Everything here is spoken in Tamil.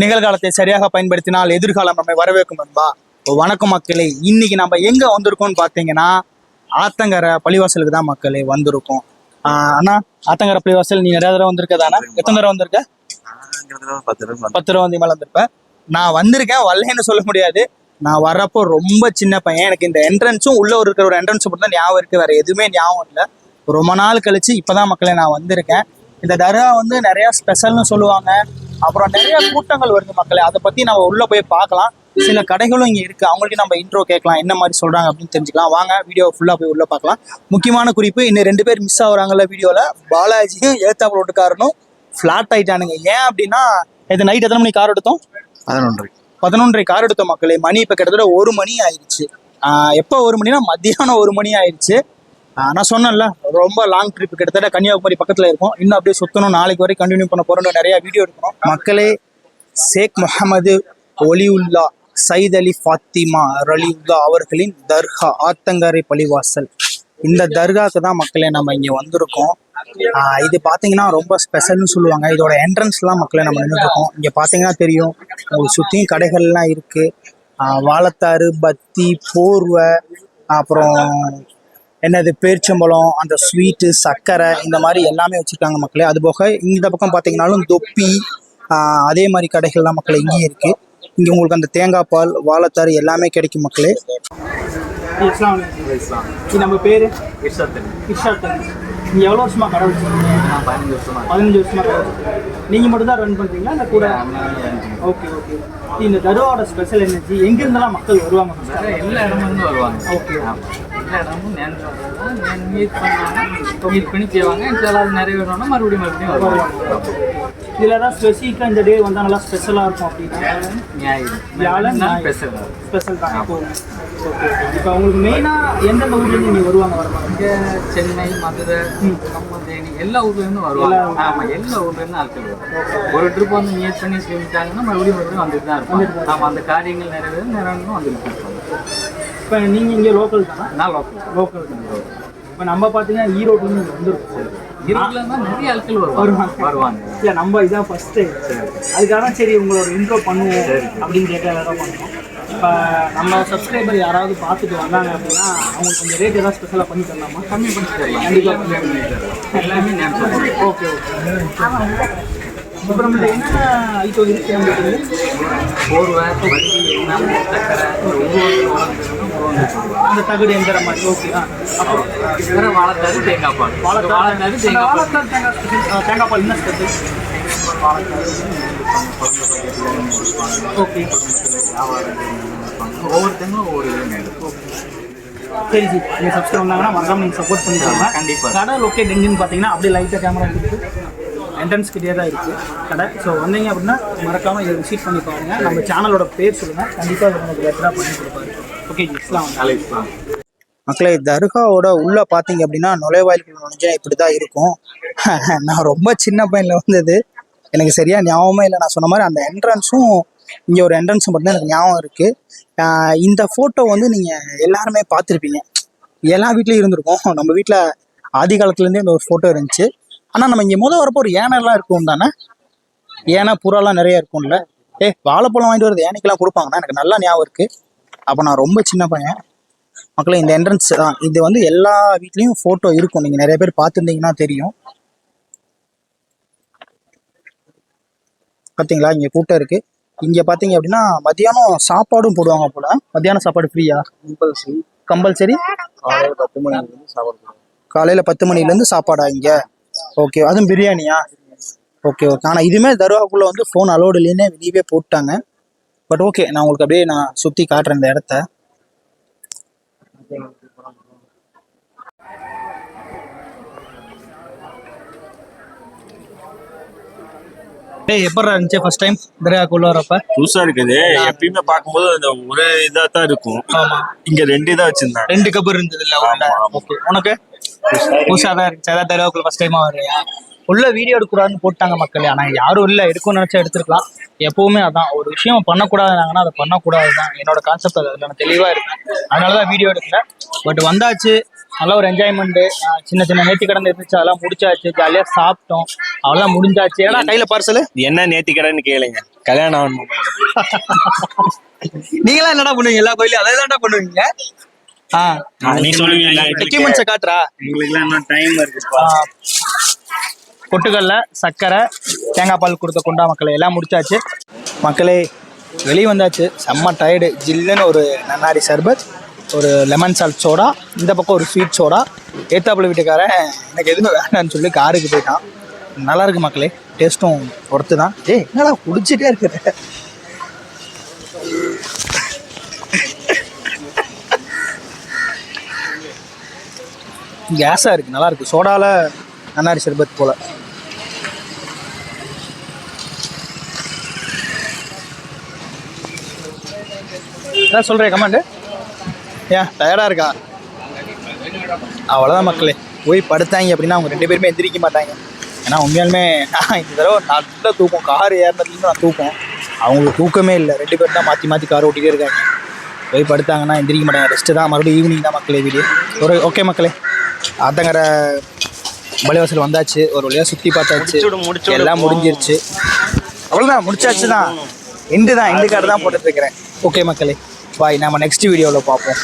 நிகழ்காலத்தை சரியாக பயன்படுத்தினால் எதிர்காலம் நம்மை வரவேற்கும் என்பா. வணக்கம் மக்களே இன்னைக்கு நம்ம எங்க வந்திருக்கோம்னு பார்த்தீங்கன்னா ஆத்தங்கரை பள்ளிவாசலுக்கு தான் மக்களே வந்திருக்கோம். ஆஹ் அண்ணா ஆத்தங்கரை பள்ளிவாசல் நீ நிறைய தடவை வந்திருக்கதாண்ணா எத்தனை தடவை வந்திருக்க? பத்து ரூபா வந்து மேலே வந்திருப்பேன். நான் வந்திருக்கேன் வரலன்னு சொல்ல முடியாது. நான் வர்றப்போ ரொம்ப சின்ன பையன். எனக்கு இந்த என்ட்ரன்ஸும் உள்ள ஒரு இருக்கிற ஒரு என்ட்ரன்ஸ் மட்டும் தான் ஞாபகம் இருக்கு. வேற எதுவுமே ஞாபகம் இல்லை. ரொம்ப நாள் கழிச்சு இப்பதான் மக்களே நான் வந்திருக்கேன். இந்த தர்கா வந்து நிறைய ஸ்பெஷல்னு சொல்லுவாங்க. அப்புறம் நிறைய கூட்டங்கள் வருது மக்களே. அதை பத்தி நம்ம உள்ள போய் பார்க்கலாம். சில கடைகளும் இங்க இருக்கு. அவங்களுக்கு நம்ம இன்ட்ரோ கேட்கலாம். என்ன மாதிரி சொல்றாங்க அப்படின்னு தெரிஞ்சுக்கலாம். வாங்க வீடியோ ஃபுல்லா போய் உள்ள பார்க்கலாம். முக்கியமான குறிப்பு இன்னும் ரெண்டு பேர் மிஸ் ஆகுறாங்கல்ல வீடியோல பாலாஜியும் ஏத்தாப்புல ஓட்டுக்காரனும் ஃபிளாட் ஆயிட்டானுங்க. ஏன் அப்படின்னா இது நைட் எத்தனை மணிக்கு கார் எடுத்தோம்? பதினொன்று பதினொன்றரை கார் எடுத்த மக்களே. மணி இப்போ கிட்டத்தட்ட ஒரு மணி ஆயிடுச்சு. எப்போ ஒரு மணினா மத்தியானம் ஒரு மணி ஆயிடுச்சு. நான் சொன்னேன்ல ரொம்ப லாங் ட்ரிப் கிட்டத்தட்ட கன்னியாகுமரி பக்கத்தில் இருக்கும். இன்னும் அப்படியே சுற்றணும் நாளைக்கு வரை கண்டினியூ பண்ண போகிறோம் நிறைய வீடியோ எடுக்கணும். மக்களே ஷேக் முகமது ஒலியுல்லா சைத் அலி ஃபாத்திமா ரலியுல்லா அவர்களின் தர்கா ஆத்தங்கரை பள்ளிவாசல். இந்த தர்காக்கு தான் மக்களே நம்ம இங்கே வந்திருக்கோம். இது பார்த்தீங்கன்னா ரொம்ப ஸ்பெஷல்னு சொல்லுவாங்க. இதோட என்ட்ரன்ஸ்லாம் மக்களே நம்ம நின்றுருக்கோம் இங்கே பார்த்தீங்கன்னா தெரியும் உங்களுக்கு சுற்றியும் கடைகள்லாம் இருக்குது வாழத்தாறு பத்தி போர்வை அப்புறம் என்னது பேரிச்சம்பழம் அந்த ஸ்வீட்டு சர்க்கரை இந்த மாதிரி எல்லாமே வச்சுருக்காங்க மக்களே. அது போக இந்த பக்கம் பார்த்தீங்கன்னாலும் தொப்பி அதே மாதிரி கடைகள்லாம் மக்களே இங்கேயும் இருக்குது இங்கே உங்களுக்கு அந்த தேங்காய் பால் வாழைத்தாறு எல்லாமே கிடைக்கும் மக்களே. நம்ம பேர்? நீங்கள் எவ்வளோ வருஷமா கடை வச்சுருக்கீங்க? பதினஞ்சு வருஷமா பதினஞ்சு வருஷமா கடை வச்சுருக்கீங்க. நீங்கள் மட்டும் தான் ரன் பண்ணுறீங்களா இல்லை கூட? ஓகே ஓகே இந்த தர்காவோட ஸ்பெஷல் எனர்ஜி எங்கேருந்தெல்லாம் மக்கள் வருவாங்க? எல்லா இடமும் வருவாங்க. ஓகே. எல்லா இடமும் நேர்ந்து மீட் பண்ணாங்க மீட் பண்ணி செய்வாங்க சில அது நிறைவேறணும்னா மறுபடியும் மறுபடியும் வருவாங்க. இதில் ஏதாவது ஸ்பெசிஃபிக்காக இந்த டே வந்தால் நல்லா ஸ்பெஷலாக இருக்கும் அப்படின்னா. ஸ்பெஷல் ஸ்பெஷல் தான். இப்போ ஓகே இப்போ உங்களுக்கு மெயினாக எந்தெந்த ஊர்லேருந்து இங்கே வருவாங்க வருவாங்க இங்கே சென்னை மதுரை நம்ம தேனி எல்லா ஊர்ல இருந்தும் வருவாங்க. ஆமா எல்லா ஊர்ல இருந்து ஆட்கள் ஒரு ட்ரிப் வந்து மீட் பண்ணி செஞ்சுட்டாங்கன்னா மறுபடியும் மறுபடியும் வந்துட்டு தான் இருப்பாங்க. ஆமா அந்த காரியங்கள் நிறைவேற நிறைவேறணும் வந்துட்டு தான் இப்போ நீங்கள் இங்கே லோக்கல் தானா? நான் லோக்கல் லோக்கல் தான்? இப்போ நம்ம பார்த்தீங்கன்னா ஈரோட்லேருந்து வந்துருக்கோம். நிறைய ஆட்கள் வருவாங்க. வருவாங்க. இல்லை நம்ம இதான் ஃபஸ்ட்டு அதுக்காக சரி உங்களோட இன்ட்ரோ பண்ணுவோம் அப்படின்னு கேட்டு தான் பண்ணோம் இப்போ நம்ம சப்ஸ்கிரைபர் யாராவது பார்த்துட்டு வந்தாங்க அப்படின்னா அவங்களுக்கு கொஞ்சம் ரேட் ஏதாவது ஸ்பெஷலாக பண்ணி தரலாமா? கம்மி பண்ணி தரலாம். கண்டிப்பாக எல்லாமே ஓகே ஓகே அப்புறம் இந்த என்ன ஐட்டம் இருக்கு நம்மளுக்கு போர்வை வண்டி எல்லாமே சக்கரை ஒவ்வொரு அந்த தகுடு எந்திர மாதிரி ஓகே ஆ. அப்புறம் வேற வாழைத்தாரு தேங்காய் பால். வாழைத்தாரு அந்த தேங்காய் பால். வாழைத்தார் தேங்காய் special, ஆ, தேங்காய் பால் என்ன ஸ்பெஷல் ஓகே ஒவ்வொருத்தங்களும் ஒவ்வொரு இருக்கும் சரி சரி. நீங்கள் சப்ஸ்கிரைப் பண்ணாங்கன்னா மறக்காம நீங்கள் சப்போர்ட் பண்ணிக்கலாம் கண்டிப்பா. கடை லொக்கேட் எங்கேன்னு பார்த்தீங்கன்னா அப்படியே லைட்டாக கேமரா இருக்கு என்ட்ரன்ஸ் கிட்டே தான் இருக்குது கடை. ஸோ வந்தீங்க அப்படின்னா மறக்காமல் இதை விசிட் பண்ணி பாருங்கள் நம்ம சேனலோட பேர் சொல்லுங்கள் கண்டிப்பாக உங்களுக்கு பெட்டராக பண்ணி கொடுப்பாரு. ஓகே இஸ்லாம். மக்களே தர்காவோட உள்ளே பார்த்தீங்க அப்படின்னா நுழைவாயிலுக்குள்ள நுழைஞ்சா இப்படி தான் இருக்கும். நான் ரொம்ப சின்ன பையனில் வந்தது. எனக்கு சரியாக ஞாபகமே இல்லை. நான் சொன்ன மாதிரி அந்த என்ட்ரன்ஸும் இங்கே ஒரு என்ட்ரன்ஸும் மட்டும் எனக்கு ஞாபகம் இருக்குது இந்த ஃபோட்டோ வந்து நீங்கள் எல்லாருமே பார்த்துருப்பீங்க. எல்லா வீட்லேயும் இருந்திருக்கும். நம்ம வீட்டில் ஆதி காலத்துலேருந்தே இந்த ஒரு ஃபோட்டோ இருந்துச்சு. ஆனால் நம்ம இங்கே முதல் வரப்போ ஒரு யானைலாம் இருக்கும் தானே? ஏன்னா புறாலாம் நிறைய இருக்கும்ல. ஏ வாழைப்பழம் வாங்கிட்டு வருது யானைக்கெல்லாம் கொடுப்பாங்கன்னா எனக்கு நல்லா ஞாபகம் இருக்கு. அப்போ நான் ரொம்ப சின்ன பையன். மக்களே இந்த என்ட்ரன்ஸ் தான் இது வந்து எல்லா வீட்லேயும் ஃபோட்டோ இருக்கும். நீங்கள் நிறைய பேர் பார்த்துருந்தீங்கன்னா தெரியும். பார்த்தீங்களா இங்கே கூட்டம் இருக்கு. இங்கே பார்த்தீங்க அப்படின்னா மத்தியானம் சாப்பாடும் போடுவாங்க போல. மத்தியானம் சாப்பாடு ஃப்ரீயா கம்பல்சரி. கம்பல்சரி? காலையில் பத்து மணிலேருந்து சாப்பாடா இங்கே? ஓகே அதுவும் பிரியாணியா? ஓகே ஓகே ஆனால் இதுவுமே தர்காக்குள்ளே வந்து ஃபோன் அலோடு இல்லைன்னே வெளியவே போட்டாங்க. பட் ஓகே நான் உங்களுக்கு அப்படியே நான் சுற்றி காட்டுறேன் இந்த இடத்த. டேய் எப்படா இருந்துச்சு ஃபர்ஸ்ட் டைம் தர்காக்குள்ள வரப்ப புதுசா இருக்குது. எப்பயுமே பார்க்கும்போது அந்த ஒரே இதா தான் இருக்கும். ஆமா. இங்க ரெண்டு இதா வச்சிருந்தாங்க. ரெண்டு கபர் இருந்தது இல்ல உனக்கு? புதுசா தான் இருந்துச்சு. அதான் தர்காக்குள்ள ஃபர்ஸ்ட் டைமா வர்றியா உள்ள வீடியோ எடுக்கக்கூடாதுன்னு போட்டாங்க மக்களே. ஆனா யாரும் இல்ல எடுக்கணும்னு நினைச்சா எடுத்துருக்கலாம். எப்பவுமே அதான். ஒரு விஷயம் பண்ணக்கூடாதுனாங்கன்னா அதை பண்ணக்கூடாது தான் என்னோட கான்செப்ட் அது. அதுல நான் தெளிவா இருக்கேன். அதனாலதான் வீடியோ எடுக்கல. பட் வந்தாச்சு. நல்ல ஒரு என்ஜாய்மெண்ட் சின்ன சின்ன நேர்த்தி கடந்து இருந்துச்சு. அதெல்லாம் முடிச்சாச்சு. ஜாலியா சாப்பிட்டோம். அதெல்லாம் முடிஞ்சாச்சு. ஏன்னா கையில பார்சல் என்ன நேத்தி கடைன்னு கேளுங்க. கல்யாணம் நீங்களாம் என்னடா பண்ணுவீங்க? எல்லா கோயிலையும் அதை தான்டா பண்ணுவீங்க? நீ சொல்லுவீங்களா எக்யூப்மெண்ட்ஸை காட்டுறா. எங்களுக்குலாம் இன்னும் டைம் இருக்குப்பா ஆ, பொட்டுக்கடல சர்க்கரை தேங்காய் பால் கொடுத்த குண்டா மக்களே எல்லாம் முடிச்சாச்சு. மக்களே வெளியே வந்தாச்சு. செம்ம டயர்டு ஜில்லுன்னு ஒரு நன்னாரி சர்பத் ஒரு லெமன் சால்ட் சோடா இந்த பக்கம் ஒரு ஸ்வீட் சோடா ஏத்தாப்புல வீட்டுக்காரன் எனக்கு எதுவுமே வேண்டாம்னு சொல்லி காருக்கு போயிட்டான். நல்லா இருக்கு மக்களே டேஸ்ட்டும் ஒர்த்து தான் ஏய் என்னடா குடிச்சிட்டே இருக்கிற? கேஸாக இருக்குது நல்லா இருக்கு. சோடாவில் நன்னாரி சர்பத் போல். என்ன சொல்கிறேன் கமாண்டு? ஏன்? டயர்டாக இருக்கா? அவ்வளோதான் மக்களே. போய் படுத்தாங்க அப்படின்னா அவங்க ரெண்டு பேருமே எந்திரிக்க மாட்டாங்க. ஏன்னா உண்மையாலுமே நான் இந்த தடவை நல்ல தூக்கம். கார் ஏறினதுலேருந்து நான் தூக்கம். அவங்களுக்கு தூக்கமே இல்லை. ரெண்டு பேரும் தான் மாற்றி மாற்றி கார் ஓட்டிகிட்டே இருக்காங்க. போய் படுத்தாங்கன்னா எந்திரிக்க மாட்டாங்க. ரெஸ்ட்டு தான். மறுபடியும் ஈவினிங் தான் மக்களே வீடியோ ஒரு ஓகே மக்களே. ஆத்தங்கர பலிவாசல் வந்தாச்சு. ஒரு வழியாக சுற்றி பார்த்தாச்சு. எல்லாம் முடிஞ்சிருச்சு. அவ்வளோதான் முடிச்சாச்சு தான் எண்டு தான் எண்டு கார்டு தான் போட்டுட்டு இருக்கிறேன். ஓகே மக்களே பாய் நம்ம நெக்ஸ்ட் வீடியோவில் பார்ப்போம்.